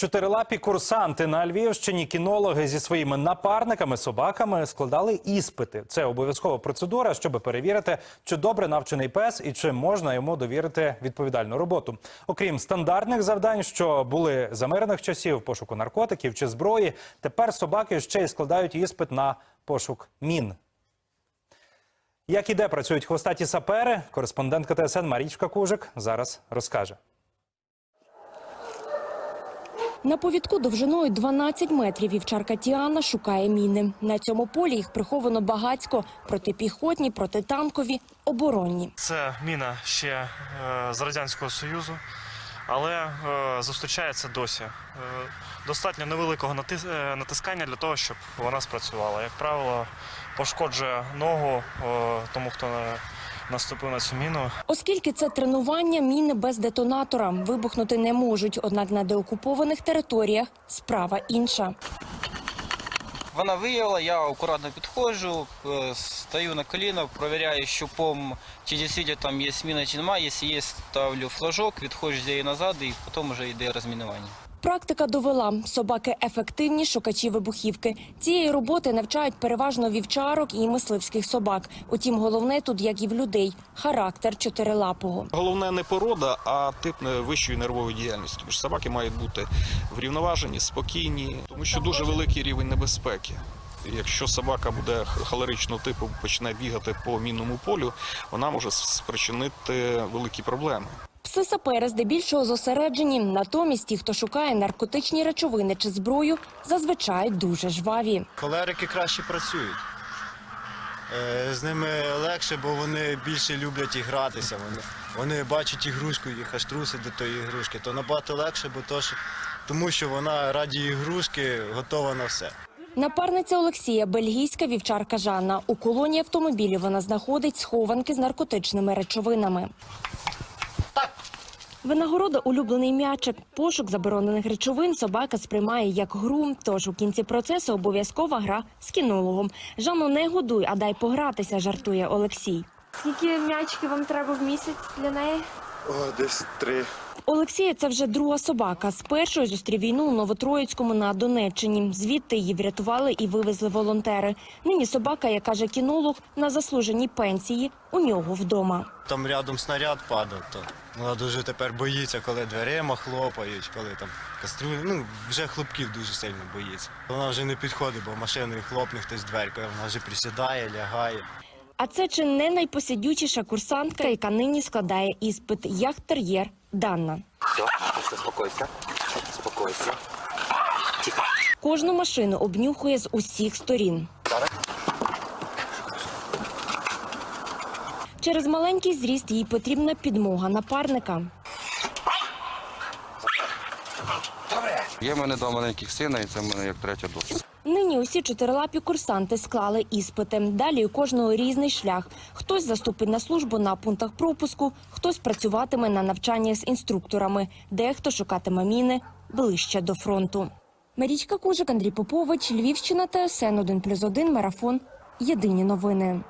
Чотирилапі курсанти на Львівщині кінологи зі своїми напарниками собаками складали іспити. Це обов'язкова процедура, щоб перевірити, чи добре навчений пес і чи можна йому довірити відповідальну роботу. Окрім стандартних завдань, що були за мирних часів пошуку наркотиків чи зброї, тепер собаки ще й складають іспит на пошук мін. Як і де працюють хвостаті сапери, кореспондентка ТСН Марічка Кужик зараз розкаже. На повідку довжиною 12 метрів вівчарка Тіана шукає міни. На цьому полі їх приховано багацько протипіхотні, протитанкові, оборонні. Це міна ще е, з Радянського Союзу, але е, зустрічається досі. Е, достатньо невеликого натис- натискання для того, щоб вона спрацювала. Як правило, пошкоджує ногу тому, хто е, наступив на цю міну. Оскільки це тренування, міни без детонатора вибухнути не можуть. Однак на деокупованих територіях справа інша. Вона виявила, я акуратно підходжу, е, стою на коліно, провіряю щупом, чи дійсно там є міна, чи немає. Якщо є, ставлю флажок, відходжу з неї назад і потім вже йде розмінування. Практика довела, собаки ефективні шукачі вибухівки. Цієї роботи навчають переважно вівчарок і мисливських собак. Утім, головне тут, як і в людей, характер чотирилапого. Головне не порода, а тип е, вищої нервової діяльності. Тому що собаки мають бути врівноважені, спокійні, тому що дуже великий рівень небезпеки. Якщо собака буде холеричного типу почне бігати по мінному полю, вона може спричинити великі проблеми. Пси-сапери здебільшого зосереджені. Натомість ті, хто шукає наркотичні речовини чи зброю, зазвичай дуже жваві. Холерики краще працюють. Е, З ними легше, бо вони більше люблять і гратися. Вони, вони бачать ігрушку, їх аж трусить до тої ігрушки. То набагато легше, бо то, що, тому що вона раді ігрушки готова на все. Напарниця Олексія, бельгійська вівчарка Жанна. У колоні автомобілів вона знаходить схованки з наркотичними речовинами. Винагорода улюблений м'ячик. Пошук заборонених речовин собака сприймає як гру. Тож у кінці процесу обов'язкова гра з кінологом. Жанну не годуй, а дай погратися, жартує Олексій. Скільки м'ячиків вам треба в місяць для неї? О, десь три. Олексія це вже друга собака. З першою зустрів війну у Новотроїцькому на Донеччині. Звідти її врятували і вивезли волонтери. Нині собака, як каже кінолог, на заслуженій пенсії у нього вдома. Там рядом снаряд падав, то вона дуже тепер боїться, коли дверима хлопають, коли там каструлі. Ну, вже хлопків дуже сильно боїться. Вона вже не підходить, бо машиною хлопне хтось дверкою, вона вже присідає, лягає. А це чи не найпосидючіша курсантка, яка нині складає іспит яхтер'єр Данна. Все, успокойся, успокойся. Кожну машину обнюхує з усіх сторін. Через маленький зріст їй потрібна підмога напарника. Є в мене два маленьких сина, і це в мене як третя дочка. Нині усі чотирилапі курсанти склали іспити. Далі у кожного різний шлях. Хтось заступить на службу на пунктах пропуску, хтось працюватиме на навчання з інструкторами, дехто шукатиме міни ближче до фронту. Марічка Кужик, Андрій Попович, Львівщина, ТСН 1+,1, Марафон. Єдині новини.